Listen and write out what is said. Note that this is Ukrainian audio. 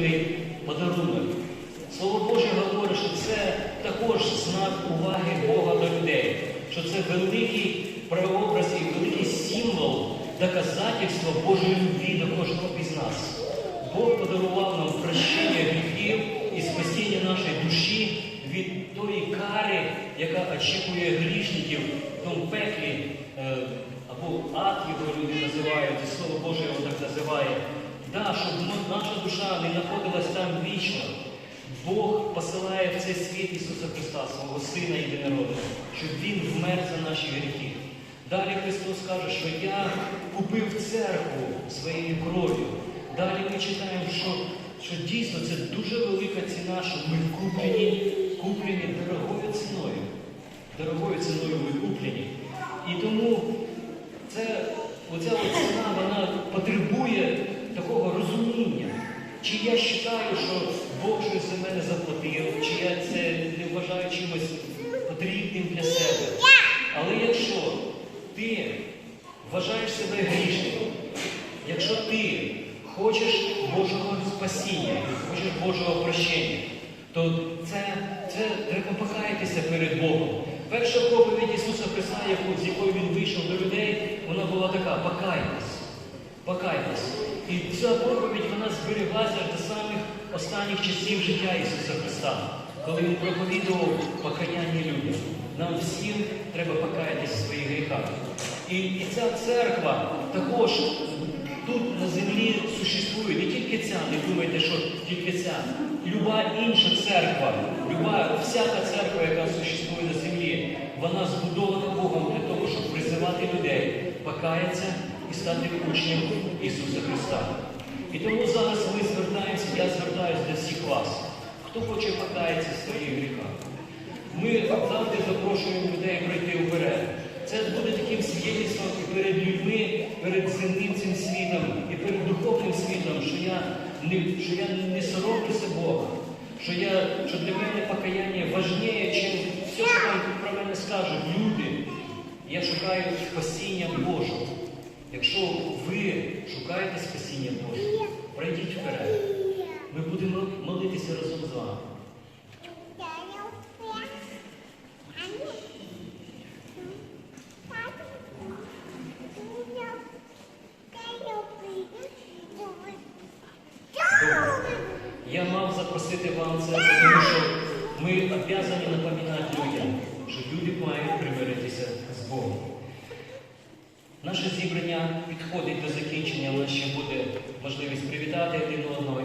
той подарунок. Слово Боже говорить, що це також знак уваги Бога до людей, що це великий прообраз і великий символ доказательства Божої любві до кожного із нас. Бог подарував нам прощення гріхів і спасіння нашої душі від тої кари, яка очікує грішників в тому пеклі, е, або ад його люди називають, і Слово Боже його так називає. Да, щоб наша душа не знаходилась там вічно. Бог посилає в цей світ Ісуса Христа, свого Сина єдинородного, щоб Він вмер за наші гріхи. Далі Христос каже, що я купив церкву своєю кров'ю. Далі ми читаємо, що, що дійсно це дуже велика ціна, що ми куплені, куплені дорогою ціною. Дорогою ціною ми куплені. І тому це, оця от ціна вона потребує такого розуміння. Чи я вважаю, що Бог щось за мене заплатив, чи я це не вважаю чимось потрібним для себе. Але якщо ти вважаєш себе грішником, якщо ти хочеш Божого спасіння, хочеш Божого прощення, то це, це треба покаятися перед Богом. Перша проповідь Ісуса Христа, з якою Він вийшов до людей, вона була така: покайтесь, покайтесь. І ця проповідь вона зберіглася аж до самих останніх часів життя Ісуса Христа, коли Він проповідував покаяння людям. Нам всім треба покаятися в своїх гріхах. І, і ця церква також тут на землі существує не тільки ця, не думайте, що тільки ця. Люба інша церква, люба всяка церква, яка существує на землі, вона збудована Богом для того, щоб призивати людей, покаятися і стати учнем Ісуса Христа. І тому зараз ми звертаємося, я звертаюся до всіх вас, хто хоче покаятися своїх гріхах. Ми завжди запрошуємо людей пройти вперед. Це буде таким свідченням і перед людьми, перед земним цим світом, і перед духовним світом, що я не, що я не соромлюся Бога, що, я, що для мене покаяння важніше, ніж все, що про мене скажуть люди. Я шукаю спасіння Божого. Якщо ви шукаєте спасіння Боже, пройдіть вперед. Ми будемо молитися разом з вами. Я мав запросити вам це, тому що ми обов'язані напоминати людям, що люди мають примиритися з Богом. Наше зібрання підходить до закінчення, але ще буде можливість привітати один одного.